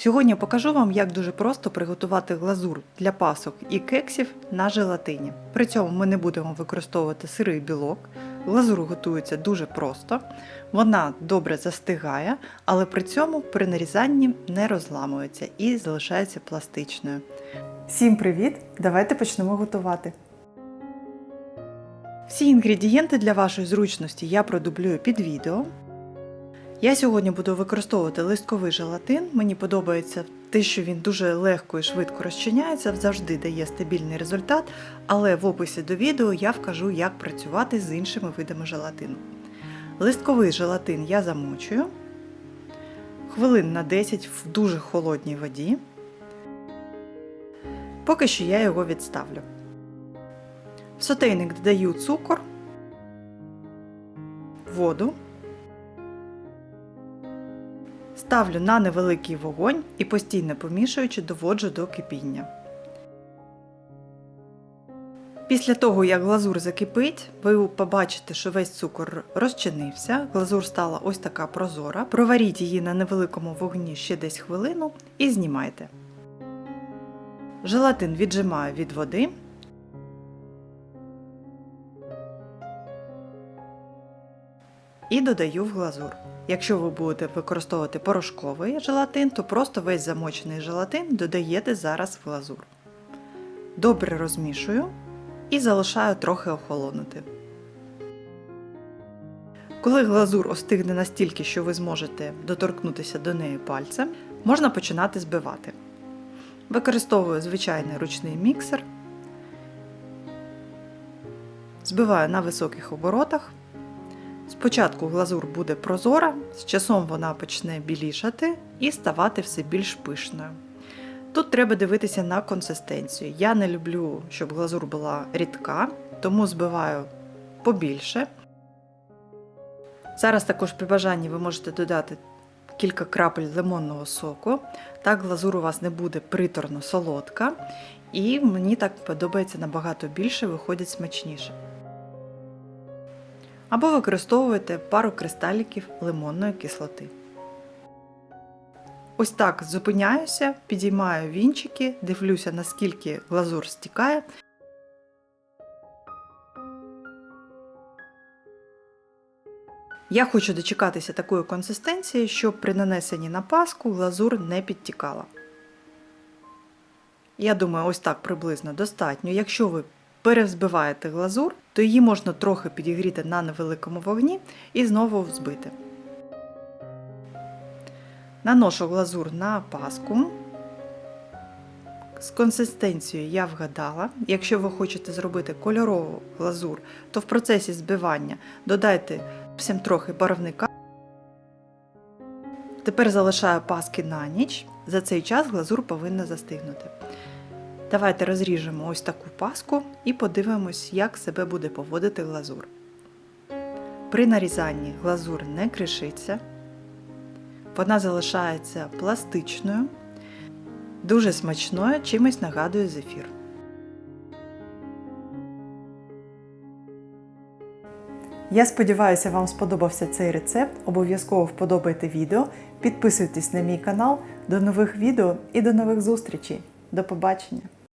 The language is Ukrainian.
Сьогодні покажу вам, як дуже просто приготувати глазур для пасок і кексів на желатині. При цьому ми не будемо використовувати сирий білок. Глазур готується дуже просто, вона добре застигає, але при цьому при нарізанні не розламується і залишається пластичною. Всім привіт! Давайте почнемо готувати. Всі інгредієнти для вашої зручності я продублюю під відео. Я сьогодні буду використовувати листковий желатин. Мені подобається те, що він дуже легко і швидко розчиняється, завжди дає стабільний результат, але в описі до відео я вкажу, як працювати з іншими видами желатину. Листковий желатин я замочую хвилин на 10 в дуже холодній воді. Поки що я його відставлю. В сотейник додаю цукор, воду. Ставлю на невеликий вогонь і постійно помішуючи доводжу до кипіння. Після того, як глазур закипить, ви побачите, що весь цукор розчинився, глазур стала ось така прозора. Проваріть її на невеликому вогні ще десь хвилину і знімайте. Желатин віджимаю від води. І додаю в глазур. Якщо ви будете використовувати порошковий желатин, то просто весь замочений желатин додаєте зараз в глазур. Добре розмішую і залишаю трохи охолонути. Коли глазур остигне настільки, що ви зможете доторкнутися до неї пальцем, можна починати збивати. Використовую звичайний ручний міксер. Збиваю на високих оборотах. Спочатку глазур буде прозора, з часом вона почне білішати і ставати все більш пишною. Тут треба дивитися на консистенцію. Я не люблю, щоб глазур була рідка, тому збиваю побільше. Зараз також при бажанні ви можете додати кілька крапель лимонного соку. Так глазур у вас не буде приторно солодка, і мені так подобається набагато більше, виходить смачніше. Або використовуєте пару кристаліків лимонної кислоти. Ось так зупиняюся, підіймаю вінчики, дивлюся, наскільки глазур стікає. Я хочу дочекатися такої консистенції, щоб при нанесенні на паску глазур не підтікала. Я думаю, ось так приблизно достатньо. Якщо ви перевзбиваєте глазур, то її можна трохи підігріти на невеликому вогні і знову взбити. Наношу глазур на паску. З консистенцією я вгадала. Якщо ви хочете зробити кольорову глазур, то в процесі збивання додайте всім трохи барвника. Тепер залишаю паски на ніч. За цей час глазур повинна застигнути. Давайте розріжемо ось таку паску і подивимось, як себе буде поводити глазур. При нарізанні глазур не кришиться, вона залишається пластичною, дуже смачною, чимось нагадує зефір. Я сподіваюся, вам сподобався цей рецепт. Обов'язково вподобайте відео, підписуйтесь на мій канал. До нових відео і до нових зустрічей! До побачення!